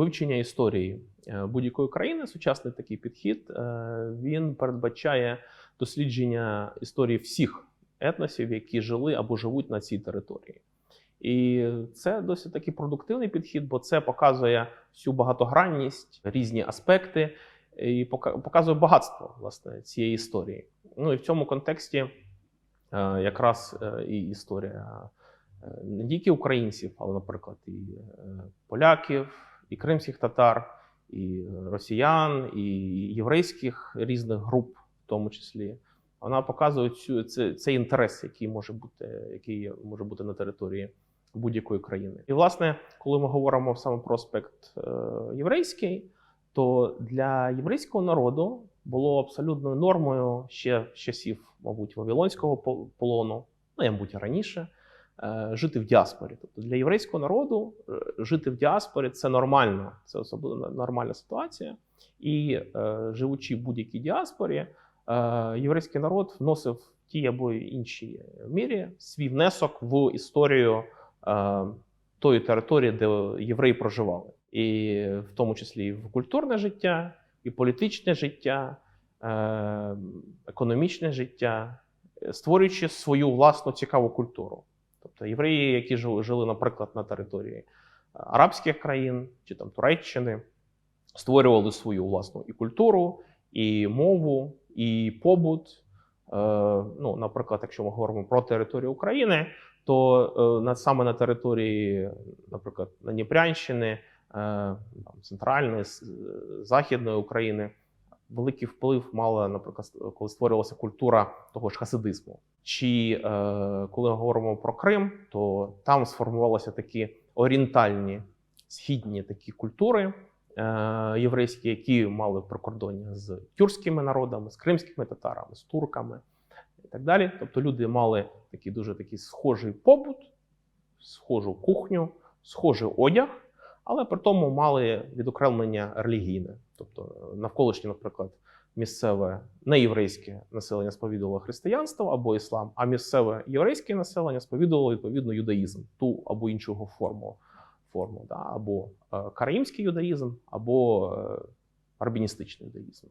Вивчення історії е, будь-якої країни, сучасний такий підхід, е, він передбачає дослідження історії всіх етносів, які жили або живуть на цій території. І це досить такий продуктивний підхід, бо це показує всю багатогранність, різні аспекти і показує багатство власне цієї історії. Ну і в цьому контексті е, якраз і історія не тільки українців, але, наприклад, і е, поляків, і кримських татар, і росіян, і єврейських різних груп, в тому числі. Вона показує цю це, цей інтерес, який може бути, який може бути на території будь-якої країни. І власне, коли ми говоримо саме про аспект е, єврейський, то для єврейського народу було абсолютною нормою ще з часів, мабуть, Вавилонського полону, ну і, мабуть, раніше, жити в діаспорі. Тобто для єврейського народу е, жити в діаспорі це нормально, це особливо нормальна ситуація. І е, живучи в будь-якій діаспорі, е, єврейський народ вносив в тій або іншій мірі свій внесок в історію е, тої території, де євреї проживали, і в тому числі і в культурне життя, і політичне життя, е, економічне життя, е, створюючи свою власну цікаву культуру. Тобто євреї, які жили, наприклад, на території е, арабських країн чи там Туреччини, створювали свою власну і культуру, і мову, і побут. Е, ну, наприклад, якщо ми говоримо про територію України, то е, саме на території, наприклад, на Дніпрянщини, центральної, західної України, великий вплив мала, наприклад, коли створювалася культура того ж хасидизму. Чи е, коли ми говоримо про Крим, то там сформувалися такі орієнтальні східні такі культури е, єврейські, які мали прикордоння з тюркськими народами, з кримськими татарами, з турками і так далі. Тобто люди мали такий дуже такий схожий побут, схожу кухню, схожий одяг, але при тому мали відокремлення релігійне. Тобто навколишнє, наприклад, місцеве неєврейське населення сповідувало християнство або іслам, а місцеве єврейське населення сповідувало відповідно юдаїзм, ту або іншого форму, форму да? або е, караїмський юдаїзм, або е, арбіністичний юдаїзм.